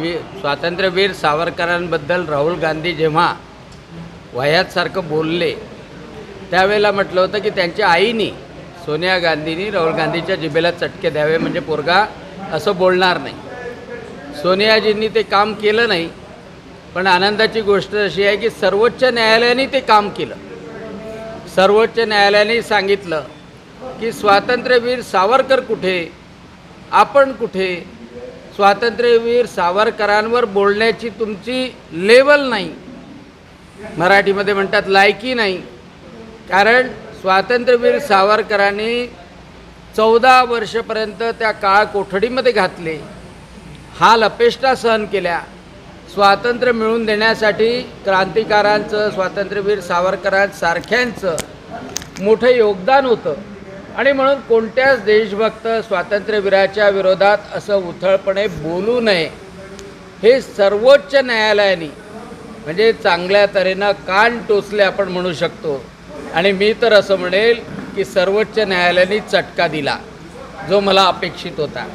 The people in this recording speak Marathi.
वी स्वातंत्र्यवीर सावरकरांबद्दल राहुल गांधी जेव्हा वयातसारखं बोलले त्यावेळेला म्हटलं होतं की त्यांच्या आईनी सोनिया गांधींनी राहुल गांधीच्या जिभेला चटके द्यावे म्हणजे पोरगा असं बोलणार नाही. सोनियाजींनी ते काम केलं नाही पण आनंदाची गोष्ट अशी आहे की सर्वोच्च न्यायालयाने ते काम केलं. सर्वोच्च न्यायालयाने सांगितलं की स्वातंत्र्यवीर सावरकर कुठे आपण कुठे स्वातंत्र्यवीर सावरकरांवर बोलण्याची तुमची लेवल नाही. मराठीमध्ये म्हणतात लायकी नाही. कारण स्वातंत्र्यवीर सावरकरांनी चौदा वर्षपर्यंत त्या काळ कोठडीमध्ये घातले. हाल अपेष्टा सहन केल्या. स्वातंत्र्य मिळवून देण्यासाठी क्रांतिकारांचं स्वातंत्र्यवीर सावरकरांसारख्यांचं मोठं योगदान होतं. आणि म्हणून कोणत्याच देशभक्त स्वातंत्र्यवीराच्या विरोधात असं उथळपणे बोलू नये. हे सर्वोच्च न्यायालयाने म्हणजे चांगल्या तऱ्हेनं कान टोचले आपण म्हणू शकतो. आणि मी तर असं म्हणेल की सर्वोच्च न्यायालयाने चटका दिला जो मला अपेक्षित होता.